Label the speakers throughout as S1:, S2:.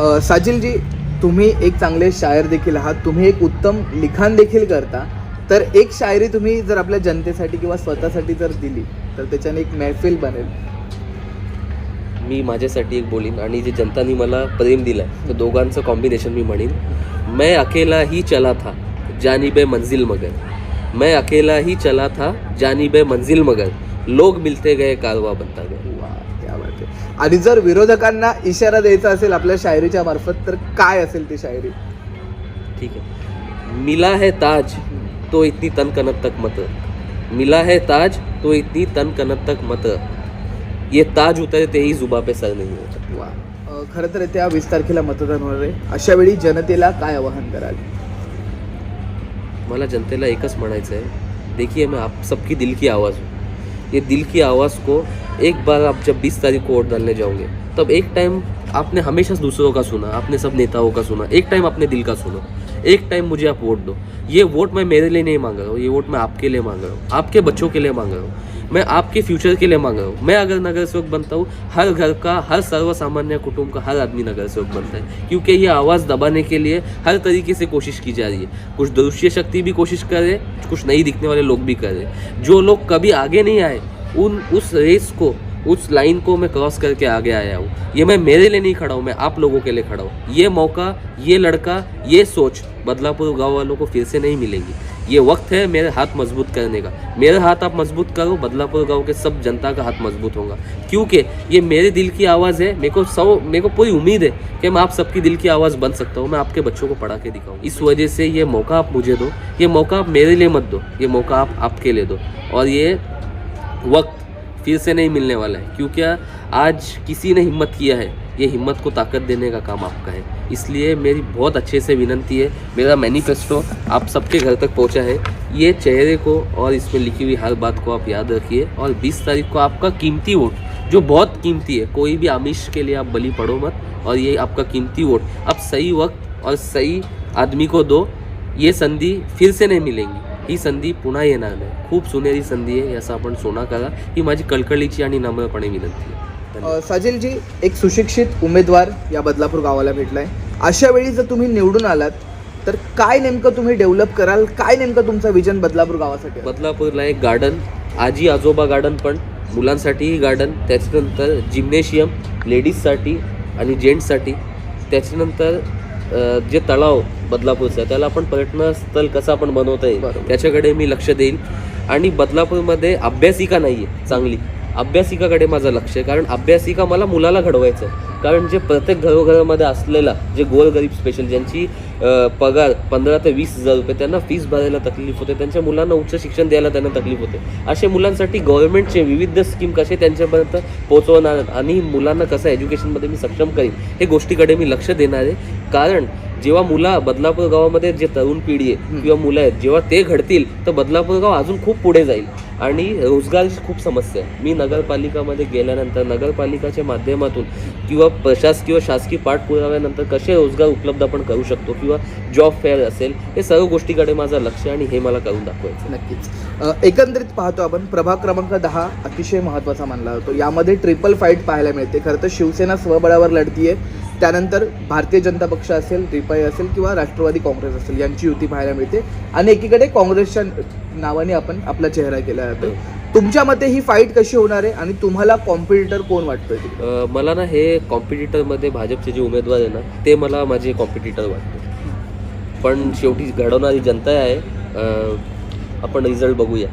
S1: साजिलजी तुम्ही एक चांगले शायर देखील आहात. तुम्ही एक उत्तम लिखाण देखील करता. तर एक शायरी तुम्ही जर आपल्या जनतेसाठी किंवा स्वतःसाठी जर दिली तर त्याच्याने एक महफिल बनेल.
S2: मी माझ्यासाठी एक बोलीन आणि जे जनतानी मला प्रेम दिलं आहे तर दोघांचं कॉम्बिनेशन मी म्हणेन. मैं अकेला ही चला था जानिबे मंजिल मगर. मैं अकेला ही चला था जानिबे मंजिल मगर. लोग मिलते गए कारवा बनता गए
S1: आणि जर विरोधकांना इशारा द्यायचा असेल आपल्या शायरीच्या मार्फत तर काय असेल ती शायरी?
S2: ठीक है मिला है ताज तो इतनी तन कनक तक मत. मिला है ताज तो इतनी तन कनक तक मत. ये ताज उतरते ही जुबा पे सर नहीं होता.
S1: वा. अ, खरं तर येत्या वीस तारखेला मतदान होणार आहे. अशा वेळी जनतेला काय आवाहन कराल?
S2: मला जनतेला एकच म्हणायचं है देखिए मैं आप सबकी दिल की आवाज़ हूँ. ये दिल की आवाज़ को एक बार आप जब 20 तारीख को वोट डालने जाओगे, तब एक टाइम आपने हमेशा दूसरों का सुना, आपने सब नेताओं का सुना, एक टाइम अपने दिल का सुनो, एक टाइम मुझे आप वोट दो। ये वोट मैं मेरे लिए नहीं मांग रहा हूँ, ये वोट मैं आपके लिए मांग रहा हूँ, आपके बच्चों के लिए मांग रहा हूँ। मैं आपके फ्यूचर के लिए मांग रहा हूँ। मैं अगर नगर सेवक बनता हूँ, हर घर का, हर सर्वसामान्य कुटुंब का, हर आदमी नगर सेवक बनता है। क्योंकि ये आवाज़ दबाने के लिए हर तरीके से कोशिश की जा रही है। कुछ दृश्य शक्ति भी कोशिश कर रहे कुछ नहीं दिखने वाले लोग भी कर रहे जो लोग कभी आगे नहीं आए, उन, उस रेस को, उस लाइन को मैं क्रॉस करके आगे आया हूँ। ये मैं मेरे लिए नहीं खड़ा हूँ, मैं आप लोगों के लिए खड़ा हूँ। ये मौका, ये लड़का, ये सोच बदलापुर गाँव वालों को फिर से नहीं मिलेगी। ये वक्त है मेरे हाथ मज़बूत करने का। मेरे हाथ आप मज़बूत करो, बदलापुर गाँव के सब जनता का हाथ मज़बूत होगा। क्योंकि ये मेरे दिल की आवाज़ है, मेरे को सब मेरे को पूरी उम्मीद है कि मैं आप सबकी दिल की आवाज़ बन सकता हूँ, मैं आपके बच्चों को पढ़ा के दिखाऊँ। इस वजह से ये मौका आप मुझे दो, ये मौका आप मेरे लिए मत दो, ये मौका आप आपके लिए दो। और ये वक्त फिर से नहीं मिलने वाला है, क्योंकि आज किसी ने हिम्मत किया है ये हिम्मत को ताकत देने का काम आपका है। इसलिए मेरी बहुत अच्छे से विनंती है, मेरा मैनिफेस्टो आप सबके घर तक पहुँचा है। ये चेहरे को और इसमें लिखी हुई हर बात को आप याद रखिए और 20 तारीख को आपका कीमती वोट, जो बहुत कीमती है, कोई भी आमिष के लिए आप बली पड़ो मत और ये आपका कीमती वोट। आप सही वक्त और सही आदमी को दो, ये संधि फिर से नाही मिलेंगी। ही संधी पुन्हा येणार नाही खूप सुनेरी संधी आहे याचा आपण सोना करा ही माझी कळकळीची आणि नम्रपणे विनंती आहे
S1: अ, साजिलजी एक सुशिक्षित उमेदवार या बदलापूर गावाला भेटलाय. अशा वेळी जर तुम्ही निवडून आलात तर काय नेमकं तुम्ही डेव्हलप कराल? काय नेमकं तुमचं विजन बदलापूर गावासाठी? आहे?
S2: बदलापूरला एक गार्डन आजी आजोबा गार्डन पण मुलांसाठीही गार्डन त्याच्यानंतर जिम्नेशियम लेडीजसाठी आणि जेंट्ससाठी त्याच्यानंतर अ, जे तलाव बदलापूरचं आहे त्याला आपण पर्यटन स्थळ कसं आपण बनवता येईल
S1: बरोबर.
S2: त्याच्याकडे मी लक्ष देईल. आणि बदलापूरमध्ये अभ्यासिका नाही आहे चांगली. अभ्यासिकाकडे माझं लक्ष आहे. कारण अभ्यासिका मला मुलाला घडवायचं आहे. कारण जे प्रत्येक घरोघरामध्ये असलेला जे गोरगरीब स्पेशल ज्यांची पगार पंधरा ते वीस हजार रुपये त्यांना फीस भरायला तकलीफ होते. त्यांच्या मुलांना उच्च शिक्षण द्यायला त्यांना तकलीफ होते. असे मुलांसाठी गव्हर्नमेंटचे विविध स्कीम कसे त्यांच्यापर्यंत पोहोचवणार आणि मुलांना कसं एज्युकेशनमध्ये मी सक्षम करीन हे गोष्टीकडे मी लक्ष देणार आहे. कारण जेव्हा मुला बदलापूर गावामध्ये जे तरुण पिढी आहे किंवा मुलं आहेत जेव्हा ते घडतील तर बदलापूर गाव अजून खूप पुढे जाईल. आणि रोजगाराची खूप समस्या आहे. मी नगरपालिकामध्ये गेल्यानंतर नगरपालिकाच्या माध्यमातून किंवा प्रशासकीय शासकीय पाठपुराव्यानंतर कसे रोजगार उपलब्ध आपण करू शकतो किंवा जॉब फेअर असेल हे सर्व गोष्टीकडे माझं लक्ष आणि हे मला करून दाखवायचं
S1: नक्कीच. एकंदरीत पाहतो आपण प्रभाग क्रमांक दहा अतिशय महत्त्वाचा मानला जातो. यामध्ये ट्रिपल फाईट पाहायला मिळते. खरं तर शिवसेना स्वबळावर लढतीये. त्यानंतर भारतीय जनता पक्ष असेल रिपाई असेल किंवा राष्ट्रवादी काँग्रेस असेल यांची युती पाहायला मिळते. आणि एकीकडे काँग्रेसच्या नावाने आपण आपला चेहरा केला जातो तुमच्या मते ही फाईट कशी होणार आहे आणि तुम्हाला कॉम्पिटिटर कोण वाटतोय
S2: मला ना हे कॉम्पिटिटरमध्ये भाजपचे जे उमेदवार आहे ना ते मला माझे कॉम्पिटिटर वाटते पण शेवटी घडवणारी जनता आहे. आपण रिझल्ट बघूया.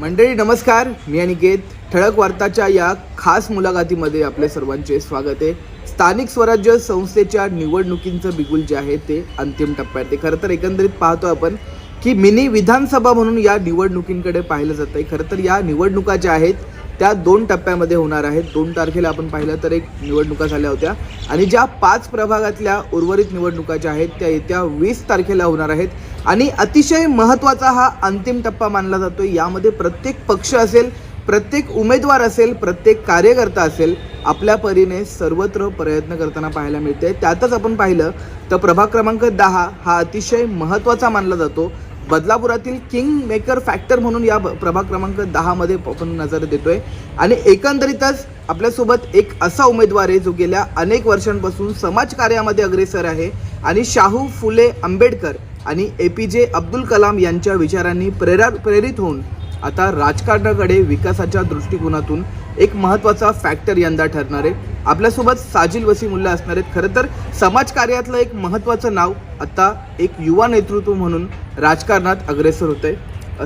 S1: मंडळी नमस्कार. मी अनिकेत. ठळक वार्ताच्या या खास मुलाखतीमध्ये आपले सर्वांचे स्वागत आहे. स्थानिक स्वराज्य संस्थेच्या निवडणुकींचं बिगुल जे आहे ते अंतिम टप्प्यात आहे. खरं तर एकंदरीत पाहतो आपण की मिनी विधानसभा म्हणून या निवडणुकींकडे पाहिलं जात आहे. खरं तर या निवडणुका ज्या आहेत त्या दोन टप्प्यामध्ये होणार आहेत. दोन तारखेला आपण पाहिलं तर एक निवडणुका झाल्या होत्या. आणि ज्या पाच प्रभागातल्या उर्वरित निवडणुका ज्या आहेत त्या येत्या वीस तारखेला होणार आहेत. आणि अतिशय महत्त्वाचा हा अंतिम टप्पा मानला जातो यामध्ये प्रत्येक पक्ष असेल प्रत्येक उमेदवार असेल प्रत्येक कार्यकर्ता असेल आपल्या परीने सर्वत्र प्रयत्न करताना पाहायला मिळते त्यातच आपण पाहिलं तर प्रभाग क्रमांक दहा हा अतिशय महत्त्वाचा मानला जातो. बदलापुरातील किंग मेकर फॅक्टर म्हणून या ब- प्रभाग क्रमांक दहामध्ये आपण नजर देतोय. आणि एकंदरीतच आपल्यासोबत एक असा उमेदवार आहे जो गेल्या अनेक वर्षांपासून समाजकार्यामध्ये अग्रेसर आहे. आणि शाहू फुले आंबेडकर आणि ए पी जे अब्दुल कलाम यांच्या विचारांनी प्रेरा प्रेरित होऊन आता राजकारणाकडे विकासाच्या दृष्टिकोनातून एक महत्त्वाचा फॅक्टर यंदा ठरणार आहे. आपल्यासोबत साजिल वसीमुल्ला असणार आहेत. खरं तर समाजकार्यातलं एक महत्त्वाचं नाव आता एक युवा नेतृत्व म्हणून राजकारणात अग्रेसर होतंय.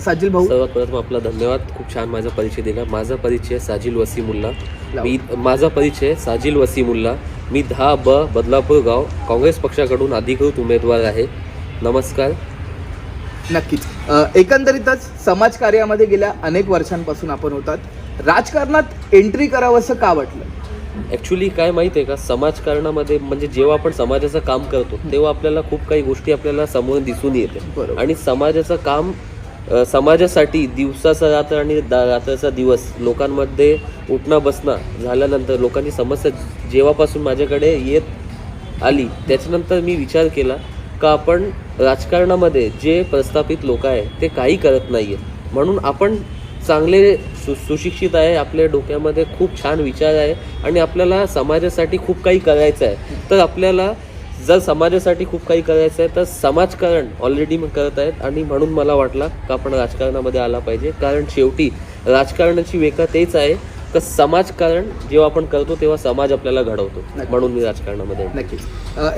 S1: साजिल भाऊ.
S2: सर्वात प्रथम आपला धन्यवाद. खूप छान माझा परिचय दिला. माझा परिचय साजिल वसीमुल्ला. मी माझा परिचय साजिल वसीमुल्ला. मी दहा ब बदलापूर गाव काँग्रेस पक्षाकडून अधिकृत उमेदवार आहे. नमस्कार.
S1: नक्कीच. एकंदरीतच समाजकार्यामध्ये गेल्या अनेक वर्षांपासून आपण होतात. राजकारणात एंट्री करावं असं का वाटलं?
S2: ॲक्च्युली काय माहिती आहे का? समाजकारणामध्ये म्हणजे जेव्हा आपण समाजाचं काम करतो तेव्हा आपल्याला खूप काही गोष्टी आपल्याला समोर दिसून येते. आणि समाजाचं काम अ, समाजासाठी दिवसाचा रात्र आणि दा रात्राचा दिवस लोकांमध्ये उठणं बसणं झाल्यानंतर लोकांची समस्या जेव्हापासून माझ्याकडे येत आली त्याच्यानंतर मी विचार केला का आपण राजकारणामध्ये जे प्रस्थापित लोक आहे ते काही करत नाही आहेत म्हणून आपण चांगले सु सुशिक्षित आहे आपल्या डोक्यामध्ये खूप छान विचार आहे आणि आपल्याला समाजासाठी खूप काही करायचं आहे. तर आपल्याला जर समाजासाठी खूप काही करायचं आहे तर समाजकारण ऑलरेडी करत आहेत आणि म्हणून मला वाटला का आपण राजकारणामध्ये आला पाहिजे. कारण शेवटी राजकारणाची वेका तेच आहे. का समाजकारण जेव्हा आपण करतो तेव्हा समाज आपल्याला घडवतो म्हणून मी राजकारणामध्ये.
S1: नक्कीच.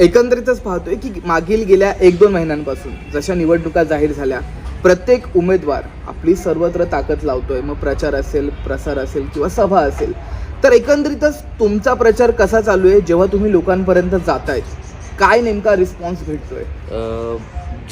S1: एकंदरीतच पाहतोय की मागील गेल्या एक दोन महिन्यांपासून जशा निवडणुका जाहीर झाल्या प्रत्येक उमेदवार आपली सर्वत्र ताकद लावतोय. मग प्रचार असेल प्रसार असेल किंवा सभा असेल. तर एकंदरीतच तुमचा प्रचार कसा चालू आहे? जेव्हा तुम्ही लोकांपर्यंत जातायत काय नेमका रिस्पॉन्स भेटतोय?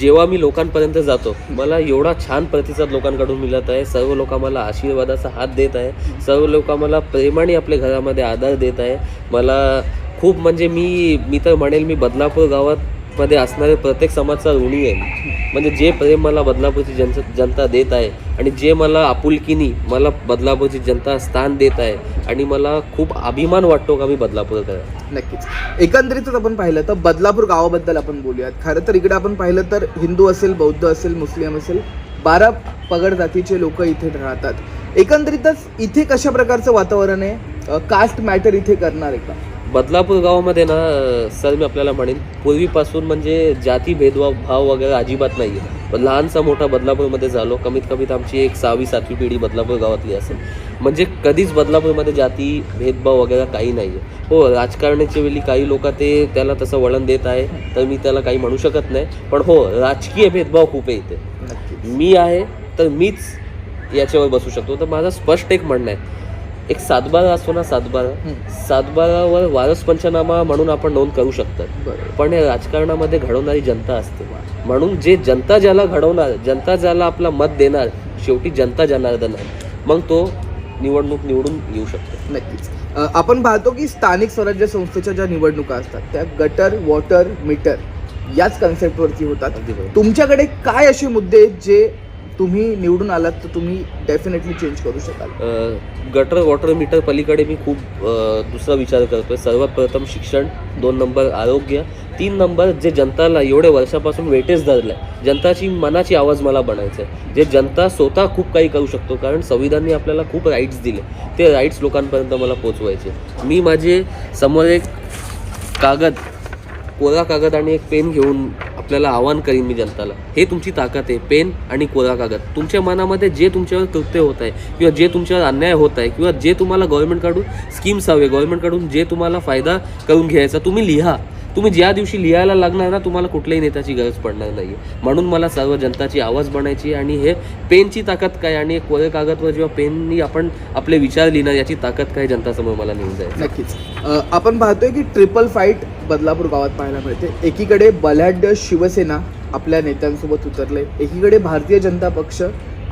S2: जेव्हा मी लोकांपर्यंत जातो मला एवढा छान प्रतिसाद लोकांकडून मिळत आहे. सर्व लोक मला आशीर्वादाचा हात देत आहे. सर्व लोक मला प्रेमाने आपल्या घरामध्ये आधार देत आहे. मला खूप म्हणजे मी मी तर म्हणेल मी बदलापूर गावात मध्ये असणारे प्रत्येक समाजचा ऋणी आहे. म्हणजे जे प्रेम मला बदलापूरची जन जनता देत आहे आणि जे मला आपुलकीनी मला बदलापूरची जनता स्थान देत आहे आणि मला खूप अभिमान वाटतो का मी बदलापूरकर आहे
S1: नक्कीच. एकंदरीतच आपण पाहिलं तर बदलापूर गावाबद्दल आपण बोलूयात. खरं तर इकडे आपण पाहिलं तर हिंदू असेल बौद्ध असेल मुस्लिम असेल बारा पगड जातीचे लोक इथे राहतात. एकंदरीतच इथे कशा प्रकारचं वातावरण आहे? कास्ट मॅटर इथे करणार आहे का?
S2: बदलापूर गावामध्ये ना सर मी आपल्याला म्हणेन पूर्वीपासून म्हणजे जाती भेदभाव भाव वगैरे अजिबात नाही आहे पण लहानसा मोठा बदलापूरमध्ये झालो कमीत कमीत आमची एक सहावी सातवी पिढी बदलापूर गावातली असेल. म्हणजे कधीच बदलापूरमध्ये जाती भेदभाव वगैरे काही नाही आहे हो राजकारणाच्या वेळी काही लोक ते त्याला तसं वळण देत आहे तर मी त्याला काही म्हणू शकत नाही. पण हो राजकीय भेदभाव खूप आहे इथे. मी आहे तर मीच याच्यावर बसू शकतो. तर माझं स्पष्ट एक म्हणणं आहे एक सातबारा असतो ना सातबारा. सातबारावर वारस पंचनामा म्हणून आपण नोंद करू शकतात.
S1: बरोबर.
S2: पण राजकारणामध्ये घडवणारी जनता असते. म्हणून जे जनता ज्याला घडवणार जनता ज्याला आपला मत देणार शेवटी जनता जनार्दन आहे. मग तो निवडणूक निवडून येऊ शकतो.
S1: नक्कीच. आपण पाहतो की स्थानिक स्वराज्य संस्थेच्या ज्या निवडणुका असतात त्या गटर वॉटर मीटर याच कन्सेप्टवरती होतात. तुमच्याकडे काय असे मुद्दे जे तुम्ही निवडून आलात तर तुम्ही डेफिनेटली चेंज करू शकाल.
S2: गटर वॉटर मीटर पलीकडे मी खूप दुसरा विचार करतोय. सर्वात प्रथम शिक्षण दोन नंबर आरोग्य तीन नंबर जे जनताला एवढ्या वर्षापासून वेटेज धरलं आहे जनताची मनाची आवाज मला बनायचं आहे जे जनता स्वतः खूप काही करू शकतो कारण संविधानने आपल्याला खूप राईट्स दिले. ते राईट्स लोकांपर्यंत मला पोचवायचे मी माझे समोर एक कागद कोरा कागद आणि एक पेन घेऊन आपल्याला आवाहन करीन मी जनताला. हे तुमची ताकद आहे पेन आणि कोरा कागद. तुमच्या मनामध्ये जे तुमच्यावर कृत्य होत आहे किंवा जे तुमच्यावर अन्याय होत आहे किंवा जे तुम्हाला गव्हर्नमेंटकडून स्कीम्स हवे गव्हर्नमेंटकडून जे तुम्हाला फायदा करून घ्यायचा तुम्ही लिहा. तुम्ही ज्या दिवशी लिहायला लागणार ना तुम्हाला कुठल्याही नेत्याची गरज पडणार नाही म्हणून मला सर्व जनताची आवाज बनायची आणि हे पेनची ताकद काय आणि एक कोरे कागदवर जेव्हा पेननी आपण आपले विचार लिहिणार याची ताकद काय जनतासमोर मला नेऊन जायचं
S1: नक्कीच. आपण पाहतोय की ट्रिपल फाईट बदलापूर गावात पाहायला मिळते. एकीकडे बलाढ्य शिवसेना आपल्या नेत्यांसोबत उतरले. एकीकडे भारतीय जनता पक्ष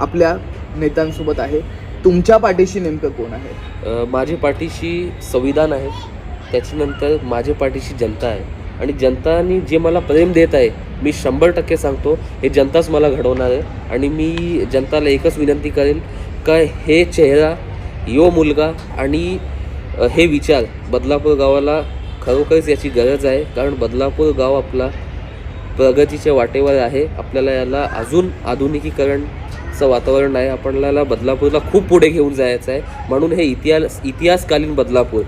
S1: आपल्या नेत्यांसोबत आहे. तुमच्या पाठीशी नेमकं कोण आहे?
S2: माझ्या पाठीशी संविधान आहे. त्याच्यानंतर माझ्या पाठीशी जनता आहे. आणि जनतानी जे मला प्रेम देत आहे मी शंभर टक्के सांगतो हे जनताच मला घडवणार आहे. आणि मी जनताला एकच विनंती करेल का हे चेहरा यो मुलगा आणि हे विचार बदलापूर गावाला खरोखरच याची गरज आहे. कारण बदलापूर गाव आपला प्रगतीच्या वाटेवर आहे. आपल्याला याला अजून आधुनिकीकरणचं वातावरण आहे. आपल्याला बदलापूरला खूप पुढे घेऊन जायचं आहे. म्हणून हे इतिहास इतिहासकालीन बदलापूर.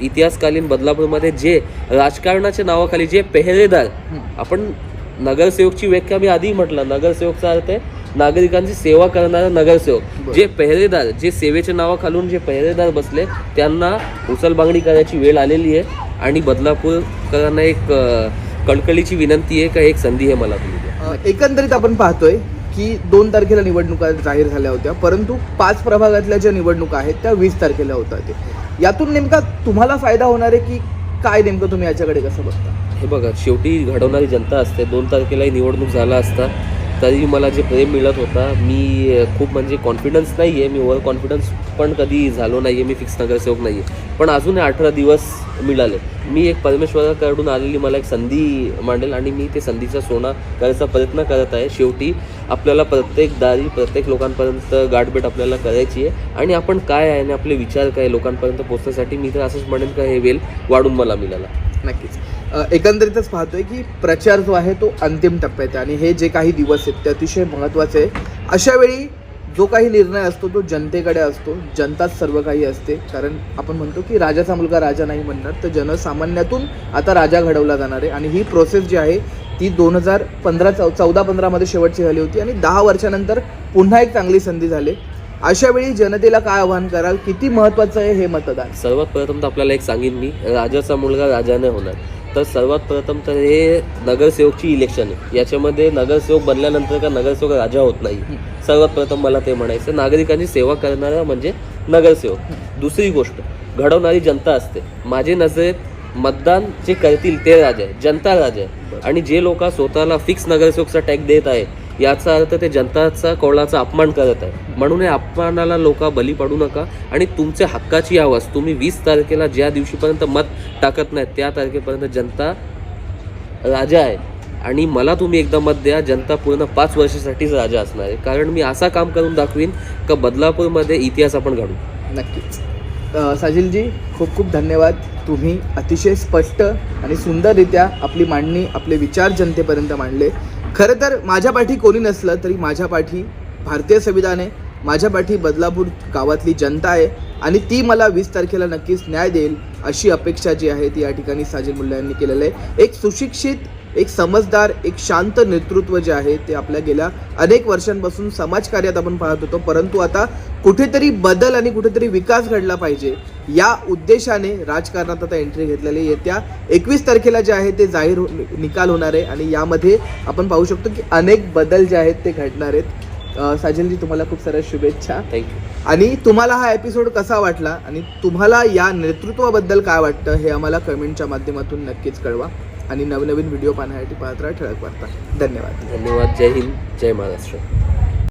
S2: इतिहासकालीन बदलापूरमध्ये जे राजकारणाच्या नावाखाली जे पेहरेदार आपण नगरसेवकची व्याख्या मी आधी म्हटलं नगरसेवकचा अर्थ आहे नागरिकांची सेवा करणारा नगरसेवक. जे पेहरेदार जे सेवेच्या नावाखालून जे पेहरेदार बसले त्यांना उचलबांगडी करायची वेळ आलेली आहे आणि बदलापूरकरांना एक कळकळीची विनंती आहे का एक संधी आहे मला
S1: एकंदरीत आपण पाहतोय की दोन तारखेला निवडणुका जाहीर झाल्या होत्या परंतु पाच प्रभागातल्या ज्या निवडणुका आहेत त्या वीस तारखेला होतात ते. यातून नेमका तुम्हाला फायदा होणार आहे की काय नेमकं तुम्ही याच्याकडे कसं बघता?
S2: हे बघा शेवटी घडवणारी जनता असते. दोन तारखेलाही निवडणूक झाला असता. तरी मला जे प्रेम मिळत होता मी खूप म्हणजे कॉन्फिडन्स नाही आहे मी ओव्हर कॉन्फिडन्स पण कधी झालो नाही आहे मी फिक्स नगरसेवक नाही आहे पण अजून अठरा दिवस मिळाले. मी एक परमेश्वराकडून आलेली मला एक संधी मांडेल आणि मी ते संधीचा सोना करायचा प्रयत्न करत आहे. शेवटी आपल्याला प्रत्येक दारी प्रत्येक लोकांपर्यंत गाठभेट आपल्याला करायची आहे. आणि आपण काय आहे आणि आपले विचार काय लोकांपर्यंत पोचण्यासाठी मी तर असंच म्हणेन का हे वेल वाढून मला मिळाला.
S1: नक्कीच. एकंदरीतच पाहतोय की प्रचार जो आहे तो अंतिम टप्प्यात आहे. आणि हे जे काही दिवस आहेत ते अतिशय महत्त्वाचे आहे. अशावेळी जो काही निर्णय असतो तो जनतेकडे असतो. जनताच सर्व काही असते. कारण आपण म्हणतो की राजाचा मुलगा राजा नाही म्हणणार. तर जनसामान्यातून आता राजा घडवला जाणार आहे. आणि ही प्रोसेस जी आहे ती दोन हजार पंधरा चौ चौदा पंधरामध्ये शेवटची झाली होती. आणि दहा वर्षानंतर पुन्हा एक चांगली संधी झाली. अशा वेळी जनतेला काय आव्हान कराल? किती महत्त्वाचं आहे हे मतदान?
S2: सर्वात प्रथम तर आपल्याला एक सांगेन मी. राजाचा मुलगा राजाने होणार. तर सर्वात प्रथम तर हे नगरसेवकची इलेक्शन आहे. याच्यामध्ये नगरसेवक बनल्यानंतर का नगरसेवक राजा होत नाही? सर्वात प्रथम मला ते म्हणायचं नागरिकांची सेवा करणारा म्हणजे नगरसेवक. दुसरी गोष्ट घडवणारी जनता असते. माझे नजरेत मतदान जे करतील ते राजा आहे. जनता राजा आहे. आणि जे लोक स्वतःला फिक्स नगरसेवकचा टॅग देत आहे याचा अर्थ ते जनताचा कौलाचा अपमान करत आहे. म्हणून या अपमानाला लोक बली पडू नका. आणि तुमच्या हक्काची आवाज तुम्ही वीस तारखेला ज्या दिवशीपर्यंत मत टाकत नाहीत त्या तारखेपर्यंत जनता राजा आहे. आणि मला तुम्ही एकदा मत द्या जनता पूर्ण पाच वर्षासाठीच राजा असणार आहे. कारण मी असा काम करून दाखवीन का बदलापूरमध्ये इतिहास आपण घडू
S1: नक्कीच. साजिलजी खूप खूप धन्यवाद. तुम्ही अतिशय स्पष्ट आणि सुंदररित्या आपली मांडणी आपले विचार जनतेपर्यंत मांडले. खरं तर माझ्या पाठी कोणी नसलं तरी माझ्या पाठी भारतीय संविधान आहे. माझ्या पाठी बदलापूर गावातली जनता आहे. आणि ती मला वीस तारखेला नक्कीच न्याय देईल अशी अपेक्षा जी आहे ती या ठिकाणी साजिल मुल्ला यांनी केलेलं आहे. एक सुशिक्षित एक समजदार एक शांत नेतृत्व जे आहे ते आपल्या गेल्या अनेक वर्षांपासून समाजकार्यात आपण पाहत होतो. परंतु आता कुठेतरी बदल आणि कुठेतरी विकास घडला पाहिजे या उद्देशाने राजकारणात आता एंट्री घेतलेली आहे. येत्या एकवीस तारखेला जे आहे ते जाहीर हो- निकाल होणार आहे आणि यामध्ये आपण पाहू शकतो की अनेक बदल जे आहेत ते घडणार आहेत. अ, साजिलजी तुम्हाला खूप साऱ्या शुभेच्छा.
S2: थँक्यू
S1: आणि तुम्हाला हा एपिसोड कसा वाटला आणि तुम्हाला या नेतृत्वाबद्दल काय वाटतं हे आम्हाला कमेंटच्या माध्यमातून नक्कीच कळवा. आणि नवनवीन व्हिडिओ पाहण्यासाठी पाहत राहा ठळक वार्ता. धन्यवाद.
S2: धन्यवाद. जय हिंद. जय महाराष्ट्र.